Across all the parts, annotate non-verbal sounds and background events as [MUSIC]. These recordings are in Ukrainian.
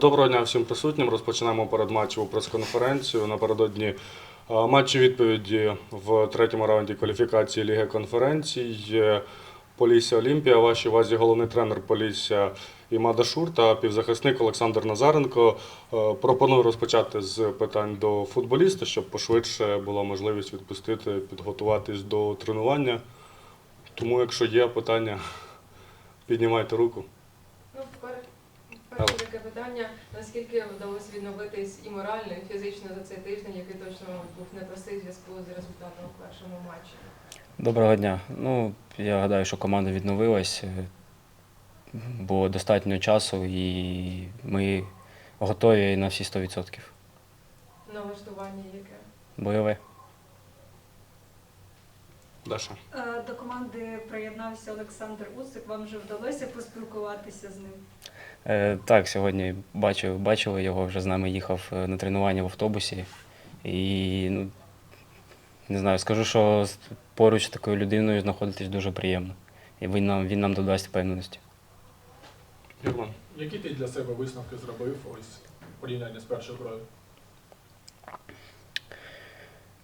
Доброго дня всім присутнім. Розпочинаємо передматчеву прес-конференцію. Напередодні е, матчі відповіді в третьому раунді кваліфікації Ліги конференцій. Полісся Олімпія. Вашій увазі головний тренер Полісся Імада Шур та півзахисник Олександр Назаренко. Е, Пропоную розпочати з питань до футболіста, щоб пошвидше була можливість відпустити, підготуватись до тренування. Тому, якщо є питання, [LAUGHS] піднімайте руку. Ну, таке питання. Наскільки вдалося відновитись і морально, і фізично за цей тиждень, який точно був непростий в зв'язку з результатом у першому матчі? Доброго дня. Ну, я гадаю, що команда відновилась. е, Було достатньо часу і ми готові на всі 100%. Налаштування яке? Бойове. Даша. Е, До команди приєднався Олександр Усик. Вам вже вдалося поспілкуватися з ним? Е, так, сьогодні бачив, бачили його, вже з нами їхав е, на тренування в автобусі. І ну, не знаю, скажу, що поруч з такою людиною знаходитись дуже приємно. І він нам, він нам додасть впевненості. Які ти для себе висновки зробив ось в порівнянні з першою грою?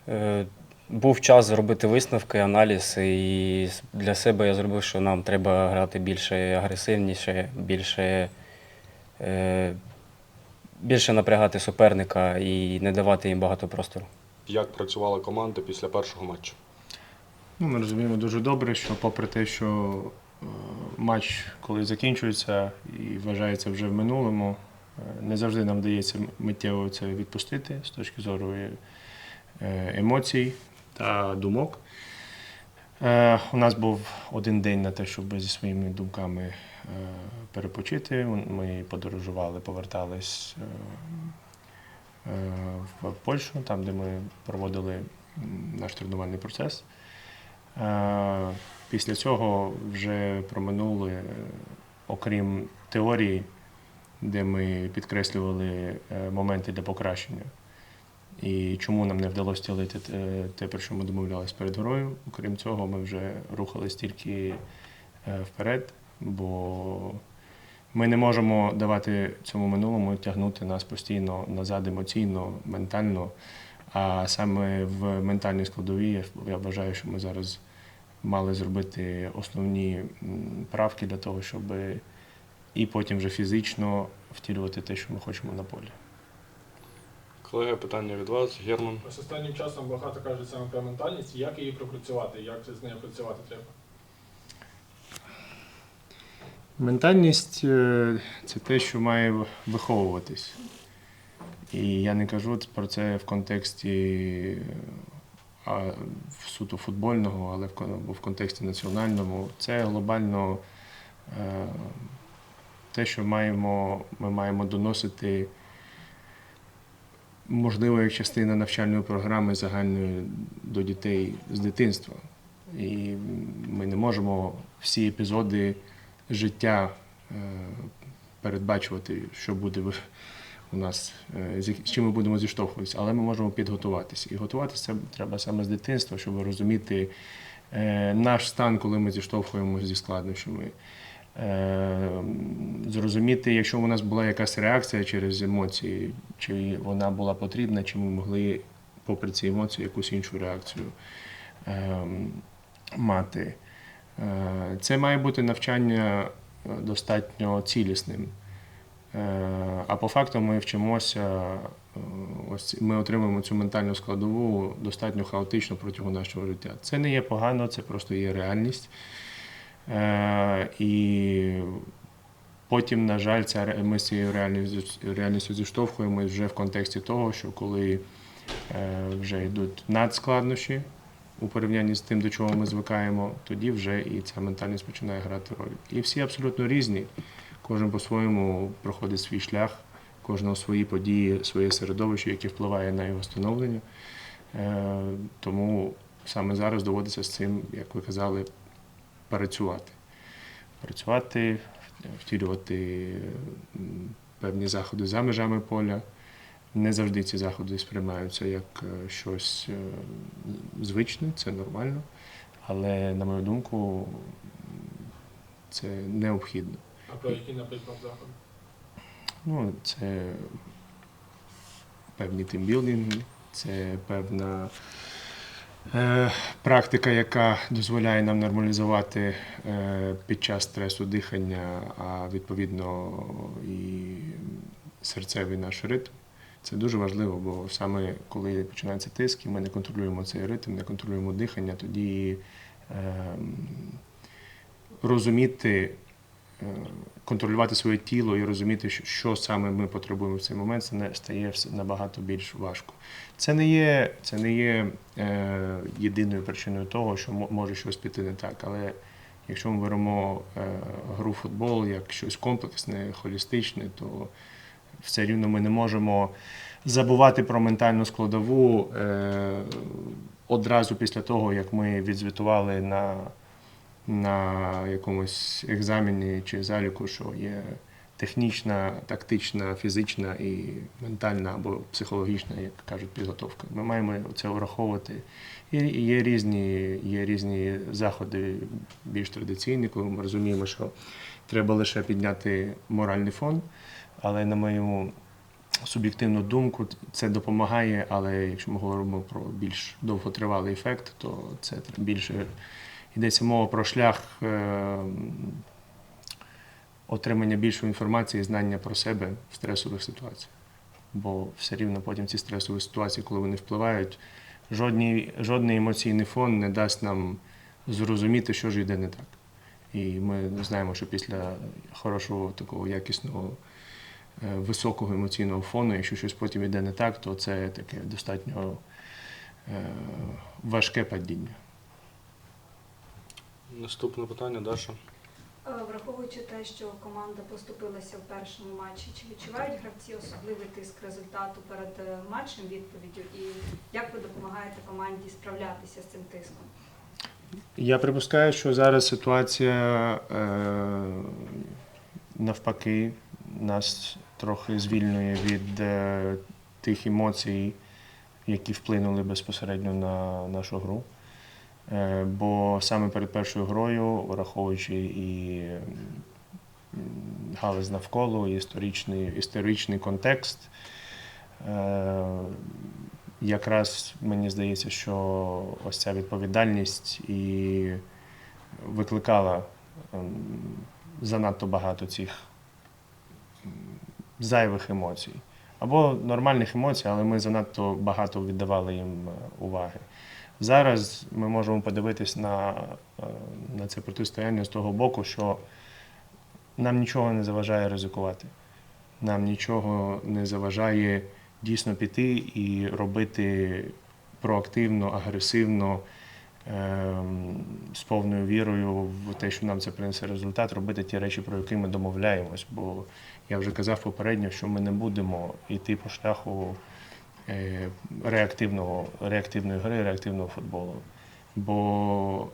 Е, Був час зробити висновки, аналіз, і для себе я зробив, що нам треба грати більше агресивніше, більше, е, більше напрягати суперника і не давати їм багато простору. Як працювала команда після першого матчу? Ну, ми розуміємо дуже добре, що попри те, що е, матч, коли закінчується і вважається вже в минулому, е, не завжди нам вдається миттєво це відпустити з точки зору е, емоцій та думок. Е, У нас був один день на те, щоб зі своїми думками е, перепочити. Ми подорожували, повертались е, в Польщу, там, де ми проводили наш тренувальний процес. Після цього вже проминули, окрім теорії, де ми підкреслювали моменти для покращення. І чому нам не вдалося втілити те- те, про що ми домовлялися перед грою. Окрім цього, ми вже рухались тільки е, вперед, бо ми не можемо давати цьому минулому тягнути нас постійно назад емоційно, ментально. А саме в ментальній складовій я вважаю, що ми зараз мали зробити основні правки для того, щоб і потім вже фізично втілювати те, що ми хочемо на полі. Колеги, питання від вас. Герман. Ось останнім часом багато кажуть саме про ментальність, як її пропрацювати, як з нею працювати треба. Ментальність е, це те, що має виховуватись. І я не кажу про це в контексті а, в суто футбольного, але в, в контексті національному. Це глобально е, те, що маємо, ми маємо доносити, можливо, як частина навчальної програми загальної до дітей з дитинства. І ми не можемо всі епізоди життя е, передбачувати, що буде у нас, е, з чим ми будемо зіштовхуватися, але ми можемо підготуватися. І готуватися треба саме з дитинства, щоб розуміти е, наш стан, коли ми зіштовхуємося зі складнощами. Е, Зрозуміти, якщо у нас була якась реакція через емоції, чи вона була потрібна, чи ми могли, попри ці емоції, якусь іншу реакцію е, мати. Е, Це має бути навчання е, достатньо цілісним. А по факту ми вчимося, ось ми отримуємо цю ментальну складову достатньо хаотично протягом нашого життя. Це не є погано, це просто є реальність. Е, І потім, на жаль, ця, ми з цією реальністю, зіштовхуємось вже в контексті того, що коли е, вже йдуть надскладнощі, у порівнянні з тим, до чого ми звикаємо, тоді вже і ця ментальність починає грати роль. І всі абсолютно різні. Кожен по-своєму проходить свій шлях, кожного свої події, своє середовище, яке впливає на його становлення. Е, Тому саме зараз доводиться з цим, як ви казали, працювати. Працювати, втілювати певні заходи за межами поля. Не завжди ці заходи сприймаються як е, щось е, звичне, це нормально. Але, на мою думку, це необхідно. А про які, наприклад, заходи? Ну, це певні тимбілдинги, це певна практика, яка дозволяє нам нормалізувати е, під час стресу дихання, а відповідно і серцевий наш ритм. Це дуже важливо, бо саме коли починається тиск, і ми не контролюємо цей ритм, не контролюємо дихання, тоді ем, розуміти, е, контролювати своє тіло і розуміти, що, саме ми потребуємо в цей момент, це не стає все набагато більш важко. Це не є, це не є е, єдиною причиною того, що може щось піти не так. Але якщо ми беремо е, гру футбол як щось комплексне, холістичне, то все рівно ми не можемо забувати про ментальну складову е, одразу після того, як ми відзвітували на, на якомусь екзамені чи заліку, що є технічна, тактична, фізична і ментальна або психологічна, як кажуть, підготовка. Ми маємо це враховувати. І є різні, є різні заходи більш традиційні, коли ми розуміємо, що треба лише підняти моральний фон. Але на мою суб'єктивну думку, це допомагає. Але якщо ми говоримо про більш довготривалий ефект, то це більше йдеться мова про шлях е, отримання більшої інформації і знання про себе в стресових ситуаціях. Бо все рівно потім ці стресові ситуації, коли вони впливають, жодний, жодний емоційний фон не дасть нам зрозуміти, що ж йде не так. І ми знаємо, що після хорошого такого якісного е, високого емоційного фону, якщо щось потім йде не так, то це таке достатньо е, важке падіння. Наступне питання, Даша. Е, Враховуючи те, що команда поступилася в першому матчі, чи відчувають гравці особливий тиск результату перед е, матчем відповіддю? І як ви допомагаєте команді справлятися з цим тиском? Я припускаю, що зараз ситуація е, навпаки нас трохи звільнює від е, тих емоцій, які вплинули безпосередньо на нашу гру. Е, бо саме перед першою грою, враховуючи і галузь навколо, і історичний, історичний контекст, е, якраз мені здається, що ось ця відповідальність і викликала ем, занадто багато цих зайвих емоцій. Або нормальних емоцій, але ми занадто багато віддавали їм е, уваги. Зараз ми можемо подивитись на, е, на це протистояння з того боку, що нам нічого не заважає ризикувати. Нам нічого не заважає дійсно піти і робити проактивно, агресивно, ем, з повною вірою в те, що нам це принесе результат, робити ті речі, про які ми домовляємось. Бо я вже казав попередньо, що ми не будемо йти по шляху реактивного, реактивної гри, реактивного футболу. Бо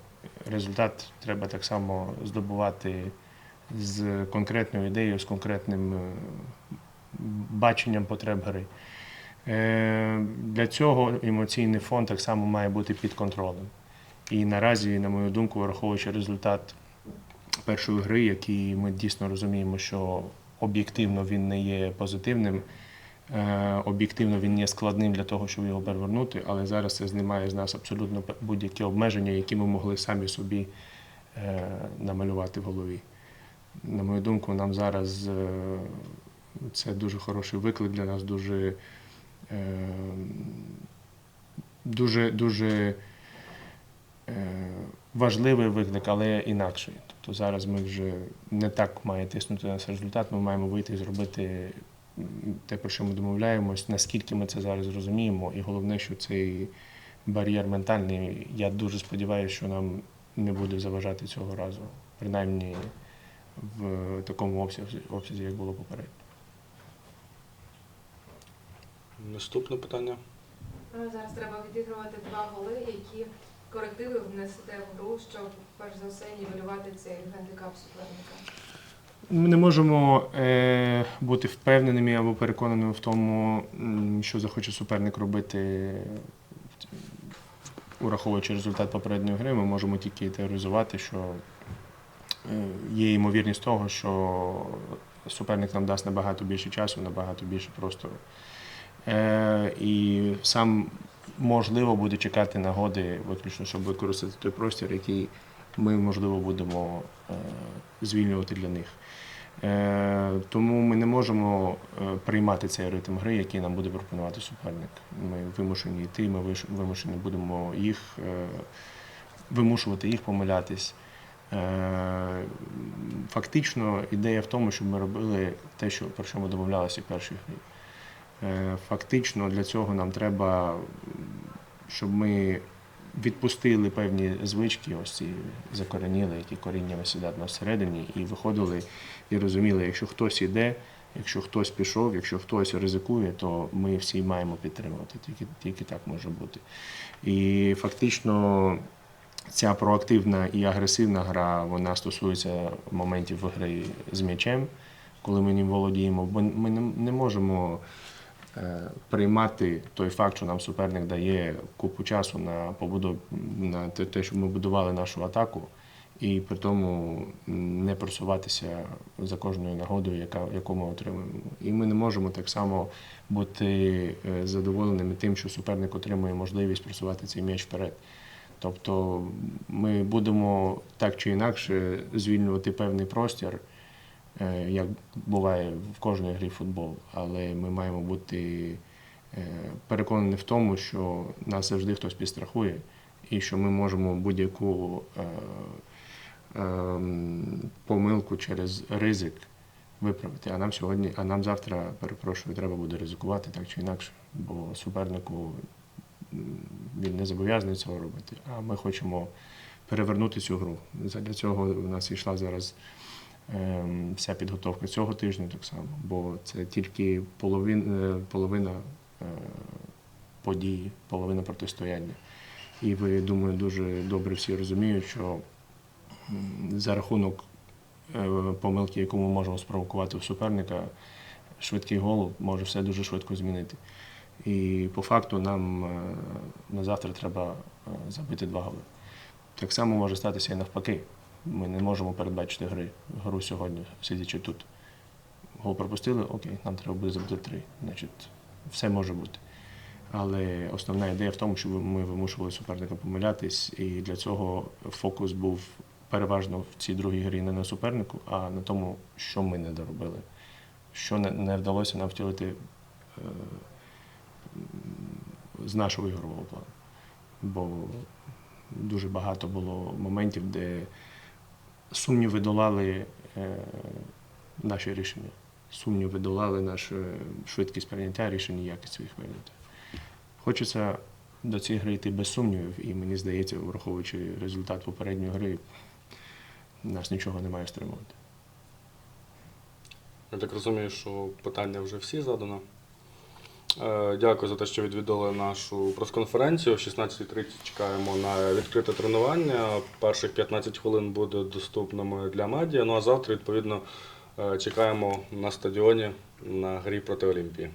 результат треба так само здобувати з конкретною ідеєю, з конкретним е, баченням потреб гри. Е, Для цього емоційний фон так само має бути під контролем. І наразі, на мою думку, враховуючи результат першої гри, який ми дійсно розуміємо, що об'єктивно він не є позитивним, е, об'єктивно він є складним для того, щоб його перевернути, але зараз це знімає з нас абсолютно будь-які обмеження, які ми могли самі собі е, намалювати в голові. На мою думку, нам зараз е, це дуже хороший виклик для нас, дуже, е, дуже, дуже е, важливий виклик, але інакший. Тобто зараз ми вже не так має тиснути на нас результат, ми маємо вийти і зробити те, про що ми домовляємось, наскільки ми це зараз розуміємо. І головне, що цей бар'єр ментальний, я дуже сподіваюся, що нам не буде заважати цього разу, принаймні в такому обсязі, обсязі як було попередньо. Наступне питання. Зараз треба відігрувати два голи, які корективи внесете в гру, щоб перш за все нівелювати цей гандикап суперника. Ми не можемо е, бути впевненими або переконаними в тому, що захоче суперник робити, ураховуючи результат попередньої гри. Ми можемо тільки теоризувати, що е, є ймовірність того, що суперник нам дасть набагато більше часу, набагато більше простору. Е, і сам можливо буде чекати нагоди, виключно, щоб використати той простір, який ми, можливо, будемо е, звільнювати для них. Е, тому ми не можемо е, приймати цей ритм гри, який нам буде пропонувати суперник. Ми вимушені йти, ми вимушені будемо їх вимушувати їх помилятись. Фактично, ідея в тому, щоб ми робили те, що, про що ми домовлялися в першій грі. Фактично для цього нам треба, щоб ми відпустили певні звички, ось ці закореніли, які коріннями сидять на всередині, і виходили і розуміли, якщо хтось іде, якщо хтось пішов, якщо хтось ризикує, то ми всі маємо підтримувати. Тільки, тільки так може бути. І фактично ця проактивна і агресивна гра вона стосується моментів гри з м'ячем, коли ми ним володіємо. Бо ми не, можемо приймати той факт, що нам суперник дає купу часу на побудову на те, щоб ми будували нашу атаку, і при тому не просуватися за кожною нагодою, яка, яку ми отримуємо. І ми не можемо так само бути е, задоволеними тим, що суперник отримує можливість просувати цей м'яч вперед. Тобто ми будемо так чи інакше звільнювати певний простір, е, як буває в кожній грі в футбол. Але ми маємо бути е, переконані в тому, що нас завжди хтось підстрахує, і що ми можемо будь-яку е, ем, помилку через ризик виправити. А нам сьогодні, а нам завтра, перепрошую, треба буде ризикувати так чи інакше, бо супернику він не зобов'язаний цього робити. А ми хочемо перевернути цю гру. Для цього у нас йшла зараз вся підготовка цього тижня так само, бо це тільки е, половина е, події, половина протистояння. І ви, думаю, дуже добре всі розуміють, що за рахунок е, помилки, яку ми можемо спровокувати у суперника, швидкий гол може все дуже швидко змінити. І по факту нам на завтра треба забити два голи. Так само може статися і навпаки. Ми не можемо передбачити гри, гру сьогодні, сидячи тут. Гол пропустили, окей, нам треба буде забити три. Значить, все може бути. Але основна ідея в тому, щоб ми вимушували суперника помилятись, і для цього фокус був переважно в цій другій грі не на супернику, а на тому, що ми не доробили, що не вдалося нам втілити е, з нашого ігрового плану. Бо дуже багато було моментів, де сумніви долали е, наші рішення. Сумніви долали нашу швидкість прийняття рішень і якість своїх прийняття. Хочеться до цієї гри йти без сумнівів, і мені здається, враховуючи результат попередньої гри, нас нічого не має стримувати. Я так розумію, що питання вже всі задано. Е, Дякую за те, що відвідали нашу прес-конференцію. О 16.30 чекаємо на відкрите тренування. Перших 15 хвилин буде доступними для медіа. Ну а завтра, відповідно, е, чекаємо на стадіоні на грі проти Олімпії.